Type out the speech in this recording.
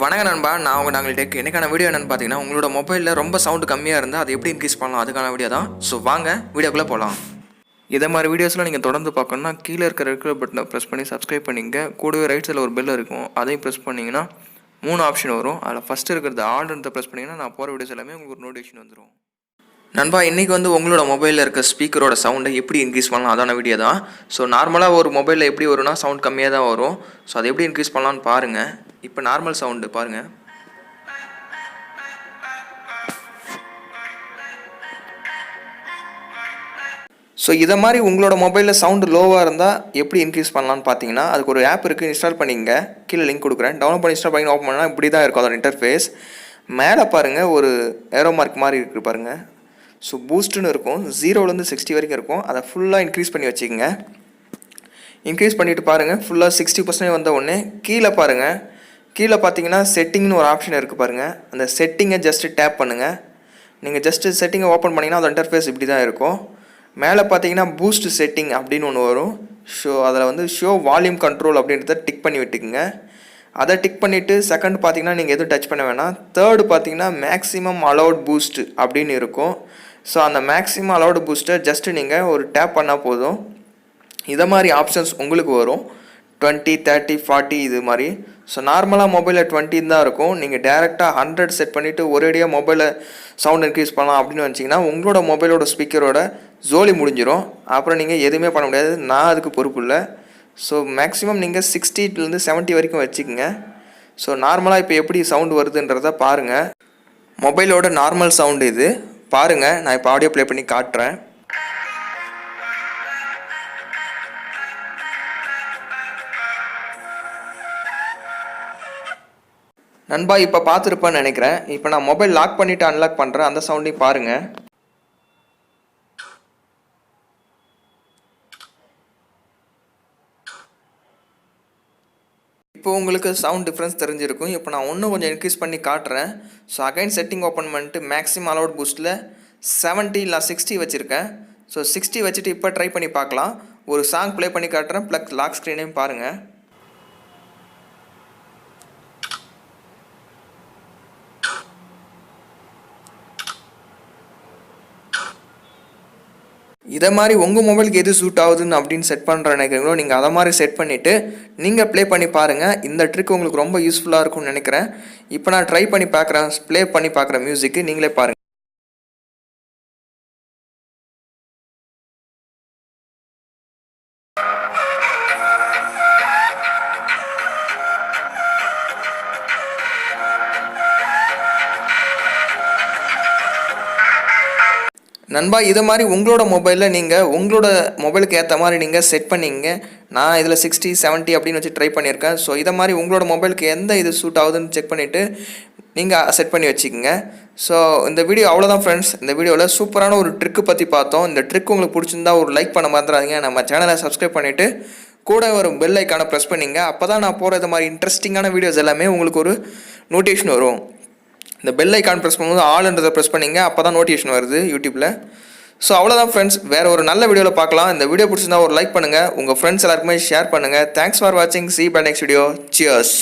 வணக்கம் நண்பா நான் உங்கள் நாங்கள் டெக். எனக்கான வீடியோ என்னென்னு பார்த்தீங்கன்னா உங்களோட மொபைலில் ரொம்ப சவுண்டு கம்மியாக இருந்தால் அது எப்படி இன்க்ரீஸ் பண்ணலாம்? அதுக்கான வீடியோ தான். ஸோ வாங்க வீடியோக்குள்ளே போகலாம் இதே மாதிரி வீடியோஸ்லாம் நீங்கள் தொடர்ந்து பார்க்கணுன்னா கீழே இருக்கிற ரெகுலர் பட்டனை ப்ரெஸ் பண்ணி சப்ஸ்கிரைப் பண்ணிங்க கூடவே ரைட் சைடில் ஒரு பெல் இருக்கும். அதையும் ப்ரெஸ் பண்ணிங்கன்னா மூணு ஆப்ஷன் வரும். அதில் ஃபஸ்ட்டு இருக்கிறது ஆல்ன்றதை ப்ரெஸ் பண்ணிங்கன்னா நான் போகிற வீடியோஸ் எல்லாமே உங்களுக்கு ஒரு நோட்டிஃபிகேஷன் வந்துடும் நண்பா இன்றைக்கி வந்து உங்களோட மொபைலில் இருக்க ஸ்பீக்கரோட சவுண்டை எப்படி இன்க்ரீஸ் பண்ணலாம்? அதான வீடியோ தான். ஸோ நார்மலாக ஒரு மொபைலில் எப்படி வரும்னா சவுண்ட் கம்மியாக தான் வரும். ஸோ அதை எப்படி இன்க்ரீஸ் பண்ணலான்னு பாருங்கள் இப்போ நார்மல் சவுண்டு பாருங்கள் ஸோ இதை மாதிரி உங்களோட மொபைலில் சவுண்டு லோவாக இருந்தால் எப்படி இன்க்ரீஸ் பண்ணலான்னு பார்த்தீங்கன்னா அதுக்கு ஒரு ஆப் இருக்குது இன்ஸ்டால் பண்ணிங்க கீழே லிங்க் கொடுக்குறேன். டவுன்லோட் பண்ணி இன்ஸ்டால் பண்ணி ஓப்பன் பண்ணால் இப்படி தான் இருக்கும் அதோட இன்டர்ஃபேஸ் மேலே பாருங்கள் ஒரு ஏரோ மார்க் மாதிரி இருக்குது பாருங்கள் ஸோ பூஸ்ட்டுன்னு இருக்கும். ஜீரோலேருந்து சிக்ஸ்டி வரைக்கும் இருக்கும். அதை ஃபுல்லாக இன்க்ரீஸ் பண்ணி வச்சுக்கோங்க. இன்க்ரீஸ் பண்ணிவிட்டு பாருங்கள் ஃபுல்லாக சிக்ஸ்டி பர்சன்டேஜ் வந்த உடனே கீழே பாருங்கள் கீழே பார்த்தீங்கன்னா செட்டிங்னு ஒரு ஆப்ஷன் இருக்குது பாருங்கள் அந்த செட்டிங்கை ஜஸ்ட்டு டேப் பண்ணுங்கள் நீங்கள் ஜஸ்ட்டு செட்டிங்கை ஓப்பன் பண்ணிங்கன்னா அந்த இன்டர்ஃபேஸ் இப்படி தான் இருக்கும். மேலே பார்த்தீங்கன்னா பூஸ்ட் செட்டிங் அப்படின்னு ஒன்று வரும். ஷோ அதில் வந்து ஷோ வால்யூம் கண்ட்ரோல் அப்படின்றத டிக் பண்ணி விட்டுக்குங்க. அதை டிக் பண்ணிவிட்டு செகண்ட் பார்த்தீங்கன்னா நீங்கள் எதுவும் டச் பண்ண வேணாம். தேர்டு பார்த்தீங்கன்னா மேக்ஸிமம் அலவுட் பூஸ்ட் அப்படின்னு இருக்கும். ஸோ அந்த மேக்ஸிமம் அலௌடு பூஸ்ட்டை ஜஸ்ட்டு நீங்கள் ஒரு டேப் பண்ணால் போதும். இதை மாதிரி ஆப்ஷன்ஸ் உங்களுக்கு வரும். டுவெண்ட்டி தேர்ட்டி ஃபார்ட்டி இது மாதிரி. ஸோ நார்மலாக மொபைலில் டுவெண்ட்டின்னு தான் இருக்கும். நீங்கள் டேரெக்டாக ஹண்ட்ரட் செட் பண்ணிவிட்டு ஒரேடியாக மொபைலை சவுண்ட் இன்க்ரீஸ் பண்ணலாம் அப்படின்னு வச்சிங்கன்னா உங்களோட மொபைலோட ஸ்பீக்கரோட ஜோலி முடிஞ்சிடும் அப்புறம் நீங்கள் எதுவுமே பண்ண முடியாது. நான் அதுக்கு பொறுப்பு இல்லை. ஸோ மேக்ஸிமம் நீங்கள் சிக்ஸ்டிலேருந்து செவன்ட்டி வரைக்கும் வச்சுக்கோங்க. ஸோ நார்மலாக இப்போ எப்படி சவுண்டு வருதுன்றத பாருங்கள் மொபைலோட நார்மல் சவுண்டு இது. பாருங்கள் நான் இப்போ ஆடியோ ப்ளே பண்ணி காட்டுறேன். நண்பா இப்போ பார்த்துருப்பேன்னு நினைக்கிறேன். இப்போ நான் மொபைல் லாக் பண்ணிவிட்டு அன்லாக் பண்ணுறேன் அந்த சவுண்டையும் பாருங்கள் இப்போ உங்களுக்கு சவுண்ட் டிஃப்ரென்ஸ் தெரிஞ்சிருக்கும். இப்போ நான் இன்னும் கொஞ்சம் இன்க்ரீஸ் பண்ணி காட்டுறேன். ஸோ அகைன் செட்டிங் ஓப்பன் பண்ணிட்டு மேக்ஸிமம் அலவுட் பூஸ்ட்டில் செவன்ட்டி இல்லை சிக்ஸ்டி வச்சுருக்கேன். ஸோ சிக்ஸ்டி வச்சுட்டு இப்போ ட்ரை பண்ணி பார்க்கலாம். ஒரு சாங் ப்ளே பண்ணி காட்டுறேன். ப்ளஸ் லாக் ஸ்க்ரீனையும் பாருங்கள் இதை மாதிரி உங்கள் மொபைலுக்கு எது சூட் ஆகுதுன்னு அப்படின்னு செட் பண்ணுற நினைக்கிறீங்களோ நீங்கள் அதை மாதிரி செட் பண்ணிவிட்டு நீங்கள் ப்ளே பண்ணி பாருங்கள் இந்த ட்ரிக் உங்களுக்கு ரொம்ப யூஸ்ஃபுல்லாக இருக்கும்னு நினைக்கிறேன். இப்போ நான் ட்ரை பண்ணி பார்க்குறேன் ப்ளே பண்ணி பார்க்குற மியூசிக்கு நீங்களே பாருங்கள் நண்பா இது மாதிரி உங்களோட மொபைலில் நீங்கள் உங்களோட மொபைலுக்கு ஏற்ற மாதிரி நீங்கள் செட் பண்ணிங்க. நான் இதில் சிக்ஸ்டி 70 அப்படின்னு வச்சு ட்ரை பண்ணியிருக்கேன் ஸோ இதை மாதிரி உங்களோட மொபைலுக்கு எந்த இது சூட் ஆகுதுன்னு செக் பண்ணிவிட்டு நீங்கள் செட் பண்ணி வச்சுக்கோங்க. ஸோ இந்த வீடியோ அவ்வளோதான் ஃப்ரெண்ட்ஸ் இந்த வீடியோவில் சூப்பரான ஒரு ட்ரிக்கு பற்றி பார்த்தோம். இந்த ட்ரிக் உங்களுக்கு பிடிச்சிருந்தா ஒரு லைக் பண்ண மறந்துடாதீங்க. நம்ம சேனலை சப்ஸ்கிரைப் பண்ணிவிட்டு கூட ஒரு பெல் ஐக்கானை ப்ரெஸ் பண்ணிங்க. அப்போ தான் நான் போகிற இது மாதிரி இன்ட்ரெஸ்டிங்கான வீடியோஸ் எல்லாமே உங்களுக்கு ஒரு நோட்டிஃபிகேஷன் வரும். இந்த பெல் ஐக்கான் ப்ரெஸ் பண்ணும்போது ஆல்ன்றதை ப்ரெஸ் பண்ணிங்க அப்போ தான் நோட்டிஃபிகேஷன் வருது யூடியூப்பில் ஸோ அவ்வளோதான் ஃப்ரெண்ட்ஸ் வேறு ஒரு நல்ல வீடியோவில் பார்க்கலாம். இந்த வீடியோ பிடிச்சிருந்தா ஒரு லைக் பண்ணுங்கள் உங்கள் ஃப்ரெண்ட்ஸ் எல்லாருக்குமே ஷேர் பண்ணுங்கள் தேங்க்ஸ் ஃபார் வாட்சிங் see bye next video cheers